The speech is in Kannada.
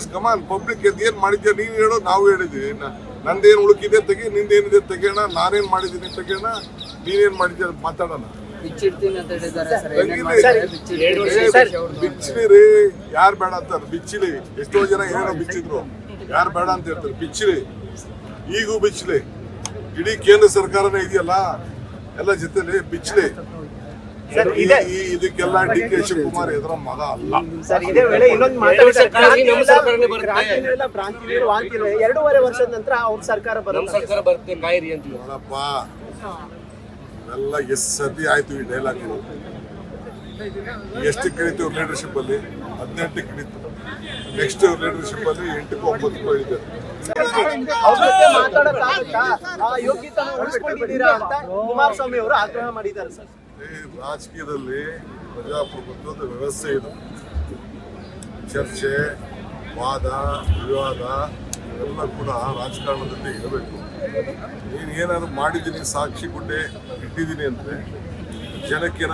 ಎಸ್ ಕಮಾನ್ ಪಬ್ಲಿಕ್ ಏನ್ ಮಾಡಿದ್ಯಾ? ನೀವ್ ಹೇಳೋ ನಾವು ಹೇಳಿದ್ವಿ. ನಂದೇನು ಉಳುಕಿದೆ ತೆಗಿ ನಿಂದೇನಿದೆ ತೆಗೋಣ ನಾನೇನ್ ಮಾಡಿದ್ದೀನಿ ತೆಗೋಣ ನೀನೇನ್ ಮಾಡಿದ್ಯಾ ಮಾತಾಡೋಣ. ಬಿಚ್ಚಿಲಿ ರೀ. ಯಾರು ಬೇಡ ಅಂತಾರೆ ಬಿಚ್ಚಿಲಿ. ಎಷ್ಟೋ ಜನ ಏನೋ ಬಿಚ್ಚಿದ್ರು. ಯಾರು ಬೇಡ ಅಂತ ಹೇಳ್ತಾರೆ. ಬಿಚ್ಚಿಲಿ ಈಗೂ ಬಿಚ್ಚಿಲಿ. ಇಡೀ ಕೇಂದ್ರ ಸರ್ಕಾರನೇ ಇದೆಯಲ್ಲ? ಎಲ್ಲ ಜೊತೆಲಿ ಬಿಚ್ಚಿಲಿ. ಇದೆ. ಇದಕ್ಕೆಲ್ಲ ಡಿ ಕೆ ಶಿವಕುಮಾರ್ ಇದರ ಮಗ ಅಲ್ಲ. ಸರ್ ಇದೇ ವೇಳೆ ಇನ್ನೊಂದು. ಎರಡೂವರೆ ವರ್ಷದ ನಂತರ ಅವ್ರ ಸರ್ಕಾರ ನಮ್ಮ ಬರುತ್ತೆ ಸರ್ಕಾರ ಬರುತ್ತೆ ಕಾಯಿರಿ ಅಂತ ನೋಡಪ್ಪ. ಇವೆಲ್ಲ ಎಷ್ಟು ಸತಿ ಆಯ್ತು ಈ ಡೈಲಾಗ್ ಎಷ್ಟು ಕಳಿತು ಲೀಡರ್ಶಿಪ್ ಅಲ್ಲಿ? ಹದಿನೆಂಟು ಕಳೀತು ನೆಕ್ಸ್ಟ್ ಲೀಡರ್ಶಿಪ್ ಅಲ್ಲಿ ಎಂಟಕ್ಕೂ ಒಂಬತ್ತಕ್ಕೂ ಜೊತೆ ಮಾತಾಡಕ್ಕಾಗತ್ತಾ? ಆ ಯೋಗ್ಯತೆ ಉಳಿಸ್ಕೊಂಡಿದ್ದೀರಾ ಅಂತ ಕುಮಾರಸ್ವಾಮಿ ಅವರು ಆಗ್ರಹ ಮಾಡಿದ್ದಾರೆ ಸರ್. ರಾಜಕೀಯದಲ್ಲಿ ಪ್ರಜಾಪ್ರಭುತ್ವದ ವ್ಯವಸ್ಥೆ ಇದು. ಚರ್ಚೆ, ವಾದ, ವಿವಾದ ಎಲ್ಲ ಕೂಡ ರಾಜಕಾರಣದಲ್ಲಿ ಇರಬೇಕು. ನೀನು ಏನಾದ್ರು ಮಾಡಿದ್ದೀನಿ ಸಾಕ್ಷಿ ಗುಡ್ಡೆ ಇಟ್ಟಿದ್ದೀನಿ ಅಂದರೆ ಜನಕ್ಕೆ